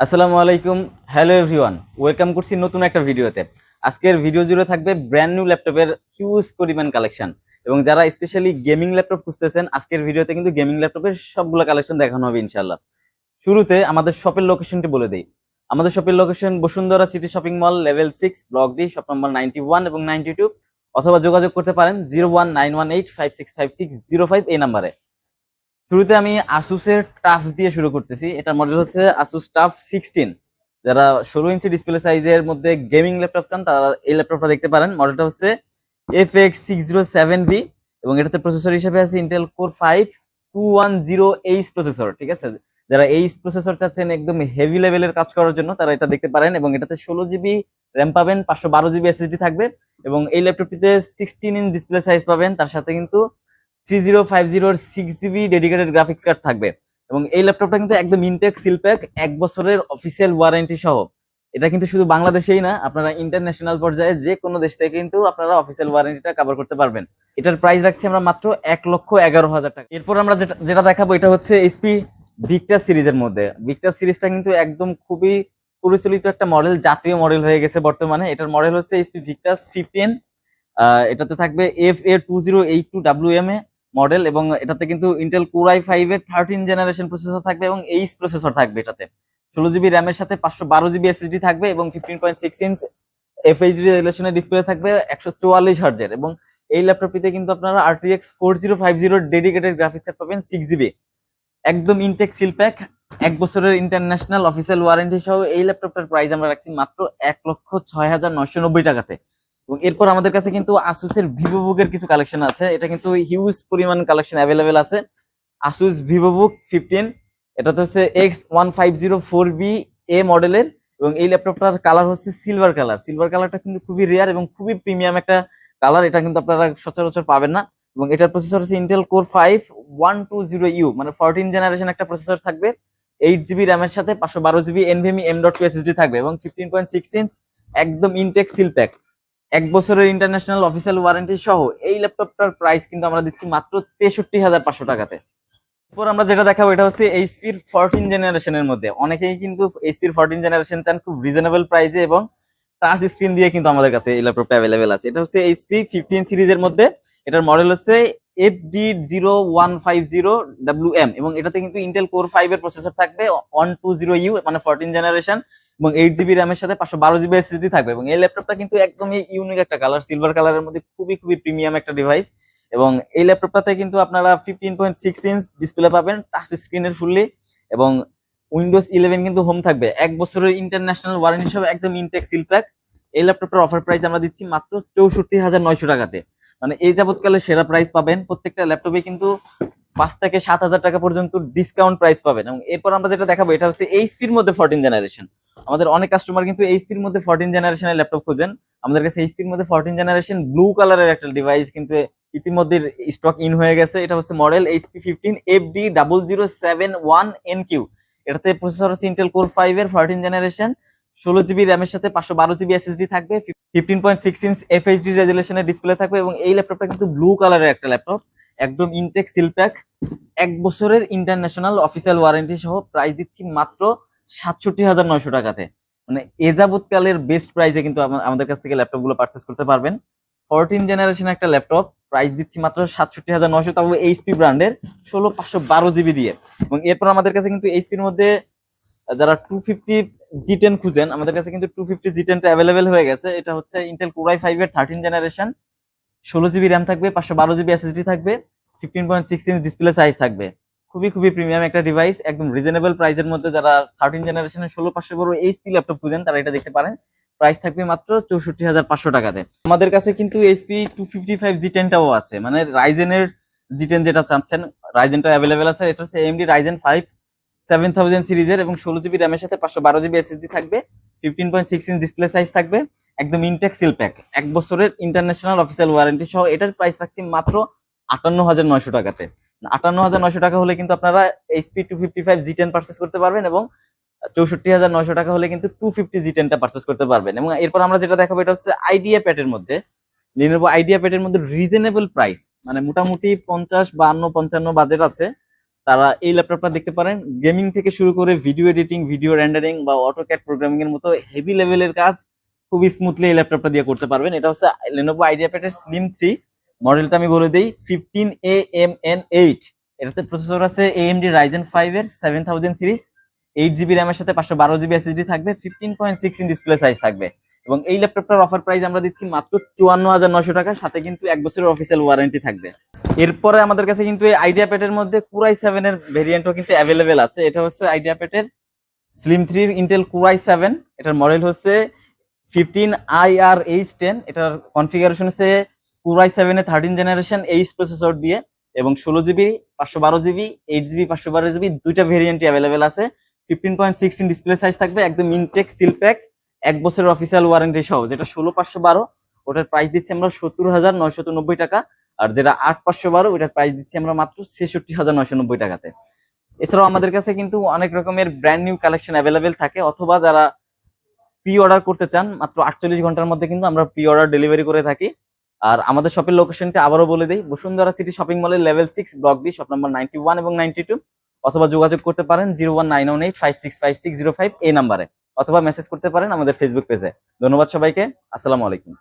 আসসালামু আলাইকুম। Hello everyone welcome করছি নতুন একটা ভিডিওতে। আজকের ভিডিও জুড়ে থাকবে ব্র্যান্ড নিউ ল্যাপটপের হিউজ পরিমাণ কালেকশন এবং যারা স্পেশালি গেমিং ল্যাপটপ খুঁজতেছেন, আজকের ভিডিওতে কিন্তু গেমিং ল্যাপটপের সবগুলো কালেকশন দেখানো হবে ইনশাল্লাহ শুরুতে আমাদের শপের লোকেশনটি বলে দেই। আমাদের শপের location Bashundhara city shopping mall level six block D shop number ninety one এবং নাইনটি টু অথবা যোগাযোগ করতে পারেন zero one nine one eight five six five six zero five এই নাম্বারে শুরুতে আমি আসুসের টাফ দিয়ে শুরু করতেছি। এটার মডেল হচ্ছে আসুস টাফ সিক্সটিন যারা ষোলো ইঞ্চি ডিসপ্লে সাইজের মধ্যে গেমিং ল্যাপটপ চান, তারা এই ল্যাপটপটা দেখতে পারেন। মডেলটা হচ্ছে F X six zero seven এবং এটাতে প্রসেসর হিসেবে আছে Intel core five two one zero H processor ঠিক আছে? যারা এইচ প্রসেসর চাচ্ছেন একদম হেভি লেভেলের কাজ করার জন্য, তারা এটা দেখতে পারেন এবং এটাতে ষোলো জিবি র্যাম পাবেন, পাঁচশো বারো জিবি এসএসডি থাকবে এবং এই ল্যাপটপটিতে সিক্সটিন ইঞ্চ ডিসপ্লে সাইজ পাবেন। তার সাথে কিন্তু থ্রি জিরো ফাইভ জিরোর six GB dedicated graphics card থাকবে। এবং এই ল্যাপটপটা কিন্তু একদম ইনটেক সিলপ্যাক এক বছরের অফিসিয়াল ওয়ারেন্টি সহ। এটা কিন্তু শুধু বাংলাদেশেই না, আপনারা ইন্টারন্যাশনাল পর্যায়ে যে কোনো দেশ থেকে কিন্তু আপনারা অফিসিয়াল ওয়ারেন্টিটা কভার করতে পারবেন। এটার প্রাইস রাখছি আমরা মাত্র এক লক্ষ এগারো হাজার টাকা। এরপর আমরা যেটা যেটা দেখাবো, এটা হচ্ছে এইচপি ভিক্টার সিরিজের মধ্যে। ভিক্টার সিরিজটা কিন্তু একদম খুবই পরিচালিত একটা মডেল জাতীয় মডেল হয়ে গেছে বর্তমানে। এটার মডেল হচ্ছে এইচপি ভিক্টাস ফিফটিন এটাতে থাকবে F A two zero eight two W M A model এবং এটাতে কিন্তু ইন্টেল কোরাই ফাইভ এর থার্টিন জেনারেশন প্রসেসর থাকবে এবং এইচ প্রসেসর থাকবে এটাতে। ষোলো জিবি র্যামের সাথে পাঁচশো বারো জিবি এসএসডি থাকবে এবং fifteen point six inch FHD রেজুলেশনের display থাকবে একশো চুয়াল্লিশ হার্জের এবং এই ল্যাপটপটিতে কিন্তু আপনারা RTX four zero five zero dedicated graphics card পাবেন সিক্স জিবি একদম ইনটেক সিল প্যাক এক বছরের ইন্টারন্যাশনাল অফিসিয়াল ওয়ারেন্টি সহ এই ল্যাপটপটার প্রাইস আমরা রাখছি মাত্র এক লক্ষ ছয় হাজার নয়শো নব্বই টাকাতে। এবং এরপর আমাদের কাছে কিন্তু আসুসের ভিভো বুকের কিছু কালেকশন আছে। এটা কিন্তু হিউজ পরিমাণ কালেকশন অ্যাভেলেবেল আছে। আসুস ভিভো বুক ফিফটিন এটাতে হচ্ছে X one five zero four B A মডেলের এবং এই ল্যাপটপটার কালার হচ্ছে সিলভার কালার সিলভার কালারটা কিন্তু খুবই রেয়ার এবং খুবই প্রিমিয়াম একটা কালার এটা কিন্তু আপনারা সচরাচর পাবেন না। এবং এটার প্রসেসর হচ্ছে Intel core five one two zero U মানে ফোরটিন জেনারেশন একটা প্রসেসর থাকবে। এইট জিবি র্যামের সাথে পাঁচশো বারো GB NVMe M dot two SSD থাকবে এবং ফিফটিন পয়েন্ট সিক্স ইঞ্চ একদম ইনটেক সিল প্যাক এক বছরের ইন্টারন্যাশনাল অফিসিয়াল ওয়ারেন্টি সহ এই ল্যাপটপটার প্রাইস কিন্তু আমরা দিচ্ছি মাত্র তেষট্টি হাজার পাঁচশো টাকাতে। এরপর আমরা যেটা দেখাবো, এটা হচ্ছে এইচপির ফোরটিন জেনারেশনের মধ্যে। অনেকেই কিন্তু এইচপির ফোরটিন জেনারেশন চান খুব রিজনেবল প্রাইসে এবং টাচ স্ক্রিন দিয়ে কিন্তু আমাদের কাছে এই ল্যাপটপটা অ্যাভেলেবেল আছে। এটা হচ্ছে এইচপি ফিফটিন সিরিজের মধ্যে। এটার মডেল হচ্ছে F D zero one five zero W M এবং এটাতে কিন্তু ইন্টেল কোর ফাইভ এর প্রসেসর থাকবে ওয়ান টু জিরো ইউ মানে ফোরটিন জেনারেশন এবং এইট জিবি র্যামের সাথে পাঁচশো বারো জিবি এসএসডি থাকবে এবং এই ল্যাপটপটা কিন্তু একদমই ইউনিক একটা কালার সিলভার কালারের মধ্যে খুবই খুবই প্রিমিয়াম একটা ডিভাইস এবং এই ল্যাপটপটাতে কিন্তু আপনারা fifteen point six inch display পাবেন টাচ স্ক্রিনের ফুললি এবং উইন্ডোজ ইলেভেন কিন্তু হোম থাকবে। এক বছরের ইন্টারন্যাশনাল ওয়ারেন্টি হিসেবে একদম ইনটেক সিল প্যাক এই ল্যাপটপটার অফার প্রাইস আমরা দিচ্ছি মাত্র চৌষট্টি হাজার নয়শো টাকাতে। মানে এই যাবৎকালে সেরা প্রাইস পাবেন। প্রত্যেকটা ল্যাপটপে কিন্তু পাঁচ থেকে সাত হাজার টাকা পর্যন্ত ডিসকাউন্ট প্রাইস পাবেন। এবং এরপর আমরা যেটা দেখাবো, এটা হচ্ছে এইচপির মধ্যে ফোরটিন জেনারেশন আমাদের অনেক কাস্টমার কিন্তু এইচপির মধ্যে ফোরটিন জেনারেশনের ল্যাপটপ খোঁজেন। আমাদের কাছে এইচপির মধ্যে ফোরটিন জেনারেশন ব্লু কালারের একটা ডিভাইস কিন্তু ইতিমধ্যে স্টক ইন হয়ে গেছে। এটা হচ্ছে model HP fifteen F D double zero seven one N Q এটাতে প্রসেসর হচ্ছে ইন্টেল কোর ফাইভ এর ফোরটিন জেনারেশন ষোলো জিবি র্যামের সাথে পাঁচশো বারো জিবি এসএসডি থাকবে। Fifteen point six inch FHD রেজুলেশনের display থাকবে এবং এই ল্যাপটপটা কিন্তু ব্লু কালারের একটা ল্যাপটপ একদম ইনটেক সিলপ্যাক এক বছরের ইন্টারন্যাশনাল অফিসিয়াল ওয়ারেন্টি সহ প্রাইস দিচ্ছি মাত্র সাতষট্টি হাজার নয়শো টাকাতে। মানে এ যাবৎকালের বেস্ট প্রাইসে কিন্তু আমাদের কাছ থেকে ল্যাপটপগুলো পারচেস করতে পারবেন। ফোরটিন জেনারেশন একটা ল্যাপটপ প্রাইস দিচ্ছি মাত্র সাতষট্টি হাজার নয়শো, তাও এইচপি ব্র্যান্ডের ষোলো পাঁচশো বারো জিবি দিয়ে। এবং এরপর আমাদের কাছে কিন্তু এইচপির মধ্যে, যারা টু ফিফটি জি টেন খুঁজেন, আমাদের কাছে কিন্তু টু ফিফটি জি টেনটা অ্যাভেলেবেল হয়ে গেছে। এটা হচ্ছে ইন্টেল কোরাই ফাইভ এর থার্টিন জেনারেশন ষোলো জিবি র্যাম থাকবে, পাঁচশো বারো জিবি এসএসডি থাকবে fifteen point six inch display size থাকবে। খুবই খুবই প্রিমিয়াম একটা ডিভাইস একদম রিজনেবল প্রাইসের মধ্যে যারা থার্টিন জেনারেশনের ষোলো পাঁচশো বড় এইচপি ল্যাপটপ খুঁজেন, তারা এটা দেখতে পারেন। প্রাইস থাকবে মাত্র চৌষট্টি হাজার পাঁচশো টাকাতে। আমাদের কাছে কিন্তু HP two fifty five G টেনটাও আছে। মানে রাইজেনের জি টেন যেটা চাচ্ছেন রাইজেনটা অ্যাভেলেবেল আছে। এটা হচ্ছে AMD Ryzen five seven thousand সিরিজের এবং ষোলো জিবি র্যামের সাথে পাঁচশো বারো জিবি এসএসডি থাকবে fifteen point six inch display size থাকবে, একদম ইনটেক সিল প্যাক এক বছরের ইন্টারন্যাশনাল অফিসিয়াল ওয়ারেন্টি সহ এটার প্রাইস রাখছি মাত্র আটান্ন হাজার নয়শো টাকাতে। আটান্ন হাজার নয়শো টাকা হলে কিন্তু আপনারা HP two fifty five G ten purchase করতে পারবেন এবং চৌষট্টি হাজার নয়শো টাকা হলে কিন্তু টু ফিফটি জি টেনটা পার্চেস করতে পারবেন। এবং এরপর আমরা যেটা দেখাবো এটা হচ্ছে আইডিয়া প্যাটের মধ্যে। লিনোভো আইডিয়া প্যাটের মধ্যে রিজনেবল প্রাইস মানে মোটামুটি পঞ্চাশ, বান্ন, পঞ্চান্ন বাজেট আছে। তারা এই ল্যাপটপটা দেখতে পারেন। গেমিং থেকে শুরু করে ভিডিও এডিটিং ভিডিও রেন্ডারিং বা অটোক্যাড প্রোগ্রামিং এর মতো হেভি লেভেলের কাজ খুবই স্মুথলি এই ল্যাপটপটা দিয়ে করতে পারবেন। এটা হচ্ছে লেনোভো আইডিয়াপ্যাডের স্লিম থ্রি মডেলটা আমি বলে দিই fifteen A M N eight এটাতে প্রসেসর আছে এএমডি রাইজেন ফাইভ এর seven thousand series eight GB র্যামের সাথে পাঁচশো বারো জিবি এসএসডি থাকবে fifteen point six inch display size থাকবে। এবং এই ল্যাপটপটার অফার প্রাইস আমরা দিচ্ছি মাত্র চুয়ান্ন হাজার নশো টাকা, সাথে কিন্তু এক বছরের অফিসিয়াল ওয়ারেন্টি থাকবে। এরপরে আমাদের কাছে কিন্তু এই আইডিয়া প্যাটের মধ্যে কুরাই সেভেন এর ভেরিয়েন্টও কিন্তু অ্যাভেলেবেল আছে। এটা হচ্ছে আইডিয়া প্যাটের স্লিম থ্রির ইন্টেল কুরাই সেভেন এটার মডেল হচ্ছে fifteen I R H ten এটার কনফিগারেশন হচ্ছে কুরাই সেভেনের থার্টিন জেনারেশন এইচ প্রসেসর দিয়ে এবং ষোলো জিবি পাঁচশো বারো জিবি এইট জিবি পাঁচশো বারো জিবি দুইটা ভেরিয়েন্টই অ্যাভেলেবেল আছে। Fifteen point six inch display size থাকবে, একদম ইনটেক সিল প্যাক এক বছরের অফিসিয়াল ওয়ারেন্টি সহ, যেটা ষোলো, পাঁচশো বারো, ওটার প্রাইস দিচ্ছি আমরা সত্তর হাজার নয়শত নব্বই টাকা। আর যেটা আট, পাঁচশো বারো, ওটার প্রাইস দিচ্ছি আমরা মাত্র ছেষট্টি হাজার নয়শো নব্বই টাকাতে। এছাড়াও আমাদের কাছে কিন্তু অনেক রকমের ব্র্যান্ড নিউ কালেকশন অ্যাভেলেবেল থাকে, অথবা যারা প্রি অর্ডার করতে চান, মাত্র আটচল্লিশ ঘণ্টার মধ্যে কিন্তু আমরা প্রি অর্ডার ডেলিভারি করে থাকি। আর আমাদের শপের লোকেশনটা আবারও বলে দিই, বসুন্ধরা সিটি শপিং মলের level six block B shop number ninety one এবং নাইনটি টু অথবা যোগাযোগ করতে পারেন zero one nine one eight five six five six zero five এই নাম্বারে অথবা মেসেজ করতে পারেন আমাদের ফেসবুক পেজে ধন্যবাদ সবাইকে, আসসালামু আলাইকুম।